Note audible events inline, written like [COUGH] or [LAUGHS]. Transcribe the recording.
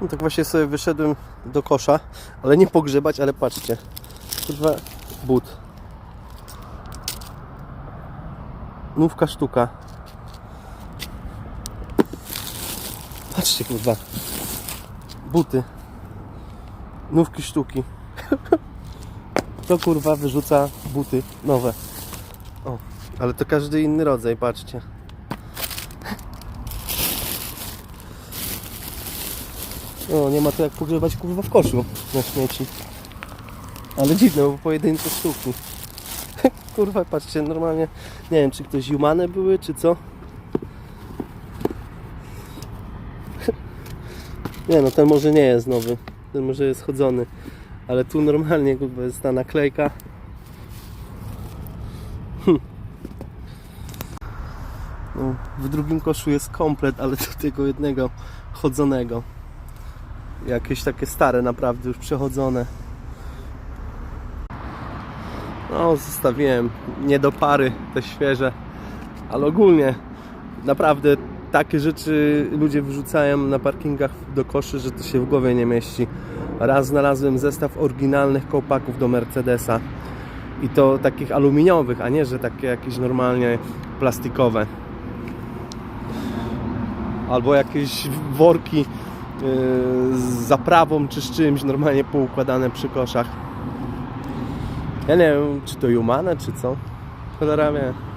No tak właśnie sobie wyszedłem do kosza, ale nie pogrzebać, ale patrzcie. Kurwa, but. Nówka sztuka. Patrzcie kurwa. Buty. Nówki sztuki. To kurwa wyrzuca buty nowe. O, ale to każdy inny rodzaj, patrzcie. O, nie ma to jak pogrzebać kurwa w koszu na śmieci. Ale dziwne, bo pojedyncze sztuki. [LAUGHS] kurwa, patrzcie, normalnie nie wiem, czy ktoś humane były, czy co. [LAUGHS] nie no, ten może nie jest nowy. Ten może jest chodzony. Ale tu normalnie kurwa, jest ta naklejka. [LAUGHS] No, w drugim koszu jest komplet, ale do tego jednego chodzonego. Jakieś takie stare, naprawdę już przechodzone. No, zostawiłem nie do pary te świeże, ale ogólnie naprawdę takie rzeczy ludzie wyrzucają na parkingach do koszy, że to się w głowie nie mieści. Raz znalazłem zestaw oryginalnych kołpaków do Mercedesa i to takich aluminiowych, a nie, że takie jakieś normalnie plastikowe. Albo jakieś worki z zaprawą czy z czymś normalnie poukładane przy koszach. Ja nie wiem, czy to Humane, czy co. Cholera wie.